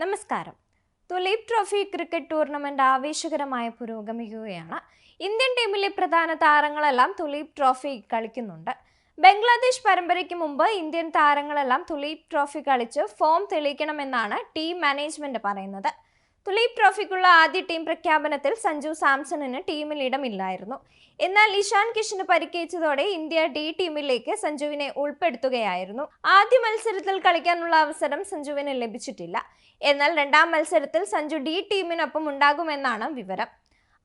നമസ്കാരം. തുലീപ് trophy cricket tournament ആവേശകരമായ പുരോഗമിക്കുകയാണ്. ഇന്ത്യൻ ടീമിലെ പ്രധാന താരങ്ങളെല്ലാം തുലീപ് ട്രോഫി കളിക്കുന്നുണ്ട്. ബംഗ്ലാദേശ് പരമ്പരയ്ക്ക് മുമ്പ് ഇന്ത്യൻ താരങ്ങളെല്ലാം തുലീപ് ട്രോഫി കളിച്ച് ഫോം തെളിയിക്കണമെന്നാണ് ടീം മാനേജ്മെന്റ് പറയുന്നത്. തുലീപ് ട്രോഫിക്കുള്ള ആദ്യ ടീം പ്രഖ്യാപനത്തിൽ സഞ്ജു സാംസണിന് ടീമിൽ ഇടമില്ലായിരുന്നു. എന്നാൽ ഇഷാൻ കിഷന് പരിക്കേറ്റതോടെ ഇന്ത്യ ഡി ടീമിലേക്ക് സഞ്ജുവിനെ ഉൾപ്പെടുത്തുകയായിരുന്നു. ആദ്യ മത്സരത്തിൽ കളിക്കാനുള്ള അവസരം സഞ്ജുവിന് ലഭിച്ചിട്ടില്ല. എന്നാൽ രണ്ടാം മത്സരത്തിൽ സഞ്ജു ഡി ടീമിനൊപ്പം ഉണ്ടാകുമെന്നാണ് വിവരം.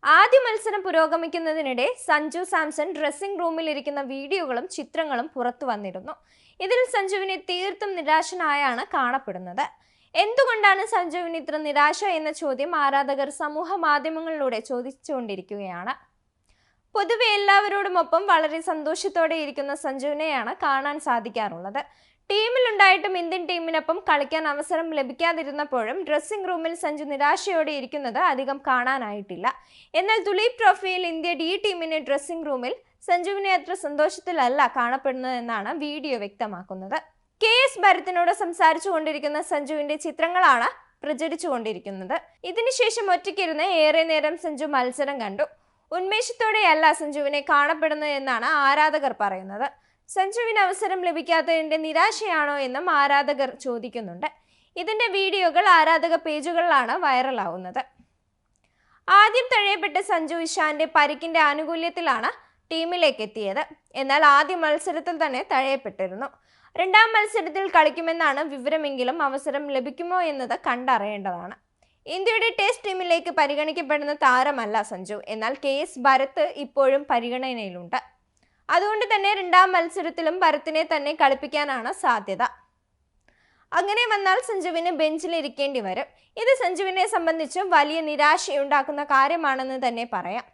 ആദ്യ മത്സരം പുരോഗമിക്കുന്നതിനിടെ സഞ്ജു സാംസൺ ഡ്രസ്സിംഗ് റൂമിൽ ഇരിക്കുന്ന വീഡിയോകളും ചിത്രങ്ങളും പുറത്തു വന്നിരുന്നു. ഇതിൽ സഞ്ജുവിനെ തീർത്തും നിരാശനായാണ് കാണപ്പെടുന്നത്. എന്തുകൊണ്ടാണ് സഞ്ജുവിന് ഇത്ര നിരാശ എന്ന ചോദ്യം ആരാധകർ സമൂഹ മാധ്യമങ്ങളിലൂടെ ചോദിച്ചുകൊണ്ടിരിക്കുകയാണ്? പൊതുവെ എല്ലാവരോടുമൊപ്പം വളരെ സന്തോഷത്തോടെ ഇരിക്കുന്ന സഞ്ജുവിനെയാണ് കാണാൻ സാധിക്കാറുള്ളത്. ടീമിലുണ്ടായിട്ടും ഇന്ത്യൻ ടീമിനൊപ്പം കളിക്കാൻ അവസരം ലഭിക്കാതിരുന്നപ്പോഴും ഡ്രസ്സിംഗ് റൂമിൽ സഞ്ജു നിരാശയോടെ ഇരിക്കുന്നത് അധികം കാണാനായിട്ടില്ല. എന്നാൽ തുലീപ് ട്രോഫിയിൽ ഇന്ത്യ ഡി ടീമിന്റെ ഡ്രസ്സിംഗ് റൂമിൽ സഞ്ജുവിനെ അത്ര സന്തോഷത്തിലല്ല കാണപ്പെടുന്നതെന്നാണ് വീഡിയോ വ്യക്തമാക്കുന്നത്. കെ എസ് ഭരത്തിനോട് സംസാരിച്ചു കൊണ്ടിരിക്കുന്ന സഞ്ജുവിന്റെ ചിത്രങ്ങളാണ് പ്രചരിച്ചു കൊണ്ടിരിക്കുന്നത് ഇതിനുശേഷം ഒറ്റയ്ക്കിരുന്ന് ഏറെ നേരം സഞ്ജു മത്സരം കണ്ടു. ഉന്മേഷത്തോടെയല്ല സഞ്ജുവിനെ കാണപ്പെടുന്നത് എന്നാണ് ആരാധകർ പറയുന്നത്. സഞ്ജുവിന് അവസരം ലഭിക്കാത്തതിന്റെ നിരാശയാണോ എന്നും ആരാധകർ ചോദിക്കുന്നുണ്ട്. ഇതിന്റെ വീഡിയോകൾ ആരാധക പേജുകളിലാണ് വൈറലാവുന്നത്. ആദ്യം തഴയപ്പെട്ട സഞ്ജു ഇഷാന്റെ പരിക്കിന്റെ ആനുകൂല്യത്തിലാണ് ടീമിലേക്ക് എത്തിയത്. എന്നാൽ ആദ്യ മത്സരത്തിൽ തന്നെ തഴയപ്പെട്ടിരുന്നു. രണ്ടാം മത്സരത്തിൽ കളിക്കുമെന്നാണ് വിവരമെങ്കിലും അവസരം ലഭിക്കുമോ എന്നത് കണ്ടറിയേണ്ടതാണ്. ഇന്ത്യയുടെ ടെസ്റ്റ് ടീമിലേക്ക് പരിഗണിക്കപ്പെടുന്ന താരമല്ല സഞ്ജു. എന്നാൽ കെ എസ് ഭരത് ഇപ്പോഴും പരിഗണനയിലുണ്ട്. അതുകൊണ്ട് തന്നെ രണ്ടാം മത്സരത്തിലും ഭരത്തിനെ തന്നെ കളിപ്പിക്കാനാണ് സാധ്യത. അങ്ങനെ വന്നാൽ സഞ്ജുവിന് ബെഞ്ചിൽ ഇരിക്കേണ്ടി വരും. ഇത് സഞ്ജുവിനെ സംബന്ധിച്ച് വലിയ നിരാശയുണ്ടാക്കുന്ന കാര്യമാണെന്ന് തന്നെ പറയാം.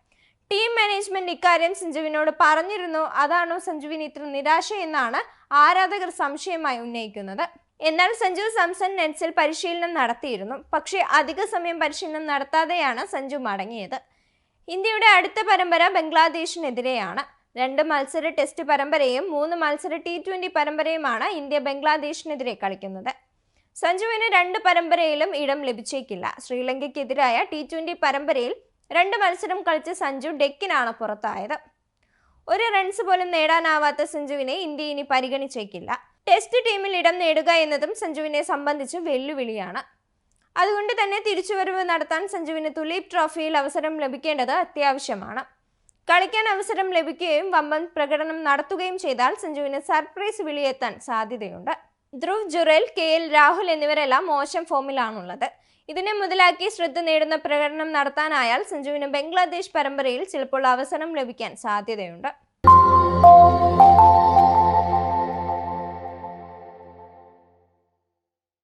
ടീം മാനേജ്മെന്റ് ഇക്കാര്യം സഞ്ജുവിനോട് പറഞ്ഞിരുന്നു. അതാണോ സഞ്ജുവിന് ഇത്ര നിരാശ എന്നാണ് ആരാധകർ സംശയമായി ഉന്നയിക്കുന്നത്. എന്നാൽ സഞ്ജു സാംസൺ നെറ്റ്സിൽ പരിശീലനം നടത്തിയിരുന്നു. പക്ഷേ അധിക സമയം പരിശീലനം നടത്താതെയാണ് സഞ്ജു മടങ്ങിയത്. ഇന്ത്യയുടെ അടുത്ത പരമ്പര ബംഗ്ലാദേശിനെതിരെയാണ്. രണ്ട് മത്സര ടെസ്റ്റ് പരമ്പരയും മൂന്ന് മത്സര ടി ട്വന്റി പരമ്പരയുമാണ് ഇന്ത്യ ബംഗ്ലാദേശിനെതിരെ കളിക്കുന്നത്. സഞ്ജുവിന് രണ്ട് പരമ്പരയിലും ഇടം ലഭിച്ചേക്കില്ല. ശ്രീലങ്കയ്ക്കെതിരായ ടി ട്വന്റി പരമ്പരയിൽ രണ്ട് മത്സരം കളിച്ച് സഞ്ജു ഡെക്കിനാണ് പുറത്തായത്. ഒരു റൺസ് പോലും നേടാനാവാത്ത സഞ്ജുവിനെ ഇന്ത്യ ഇനി പരിഗണിച്ചേക്കില്ല. ടെസ്റ്റ് ടീമിൽ ഇടം നേടുക എന്നതും സഞ്ജുവിനെ സംബന്ധിച്ച് വെല്ലുവിളിയാണ്. അതുകൊണ്ട് തന്നെ തിരിച്ചുവരവ് നടത്താൻ സഞ്ജുവിന് തുലീപ് ട്രോഫിയിൽ അവസരം ലഭിക്കേണ്ടത് അത്യാവശ്യമാണ്. കളിക്കാൻ അവസരം ലഭിക്കുകയും വമ്പൻ പ്രകടനം നടത്തുകയും ചെയ്താൽ സഞ്ജുവിന് സർപ്രൈസ് വിളിയെത്താൻ സാധ്യതയുണ്ട്. ധ്രുവ് ജുറേൽ കെ എൽ രാഹുൽ എന്നിവരെല്ലാം മോശം ഫോമിലാണുള്ളത് ഇതിനെ മുതലാക്കി ശ്രദ്ധ നേടുന്ന പ്രകടനം നടത്താനായാൽ സഞ്ജുവിന് ബംഗ്ലാദേശ് പരമ്പരയിൽ ചിലപ്പോൾ അവസരം ലഭിക്കാൻ സാധ്യതയുണ്ട്. Oh